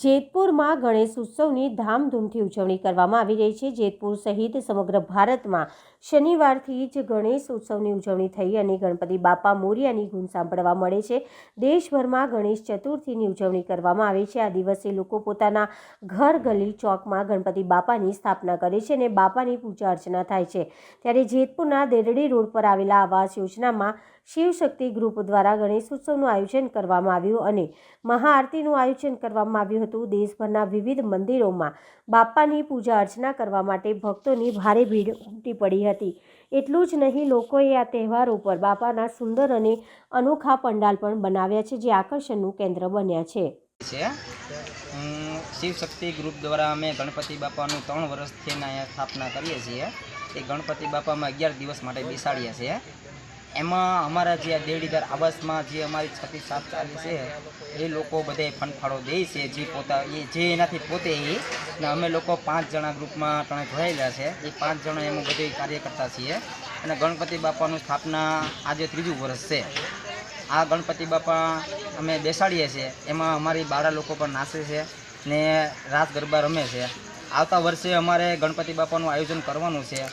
જેતપુરમાં ગણેશ ઉત્સવની ધામધૂમથી ઉજવણી કરવામાં આવી રહી છે. જેતપુર સહિત સમગ્ર ભારતમાં શનિવારથી જ ગણેશ ઉત્સવની ઉજવણી થઈ અને ગણપતિ બાપા મોરિયાની ગુણ સાંભળવા મળે છે. દેશભરમાં ગણેશ ચતુર્થીની ઉજવણી કરવામાં આવે છે. આ દિવસે લોકો પોતાના ઘર ગલી ચોકમાં ગણપતિ બાપાની સ્થાપના કરે છે અને બાપાની પૂજા અર્ચના થાય છે. ત્યારે જેતપુરના દેરડી રોડ પર આવેલા આવાસ યોજનામાં શિવશક્તિ ગ્રુપ દ્વારા ગણેશ ઉત્સવનું આયોજન કરવામાં આવ્યું અને મહાઆરતીનું આયોજન કરવામાં આવ્યું દેશભરના વિવિધ મંદિરોમાં બાપાની પૂજા અર્ચના કરવા માટે ભક્તોની ભારે ભીડ ઉમટી પડી હતી. એટલું જ નહીં, લોકોએ આ તહેવારો ઉપર બાપાના સુંદર અને અનોખા પંડાલ પણ બનાવ્યા છે, જે આકર્ષણનું કેન્દ્ર બન્યા છે. શિવશક્તિ ગ્રુપ દ્વારા અમે ગણપતિ બાપાનું ત્રણ વર્ષથી સ્થાપના કરીએ છીએ. એ ગણપતિ બાપામાં અગિયાર દિવસ માટે બેસાડીએ છીએ. એમાં અમારા જે આ દેવડીદાર આવાસમાં જે અમારી છતી સાફ ચાલી છે, એ લોકો બધે ફંડફાળો દે છે, જે પોતા એ જે એનાથી પોતે એ, ને અમે લોકો પાંચ જણા ગ્રુપમાં ત્રણે જોડાયેલા છે. એ પાંચ જણા એમાં બધે કાર્ય કરતા છીએ. અને ગણપતિ બાપાનું સ્થાપના આજે ત્રીજું વર્ષ છે. આ ગણપતિ બાપા અમે બેસાડીએ છીએ. એમાં અમારી બાળા લોકો પણ નાચે છે ને રાસ ગરબા રમે છે. આવતા વર્ષે અમારે ગણપતિ બાપાનું આયોજન કરવાનું છે.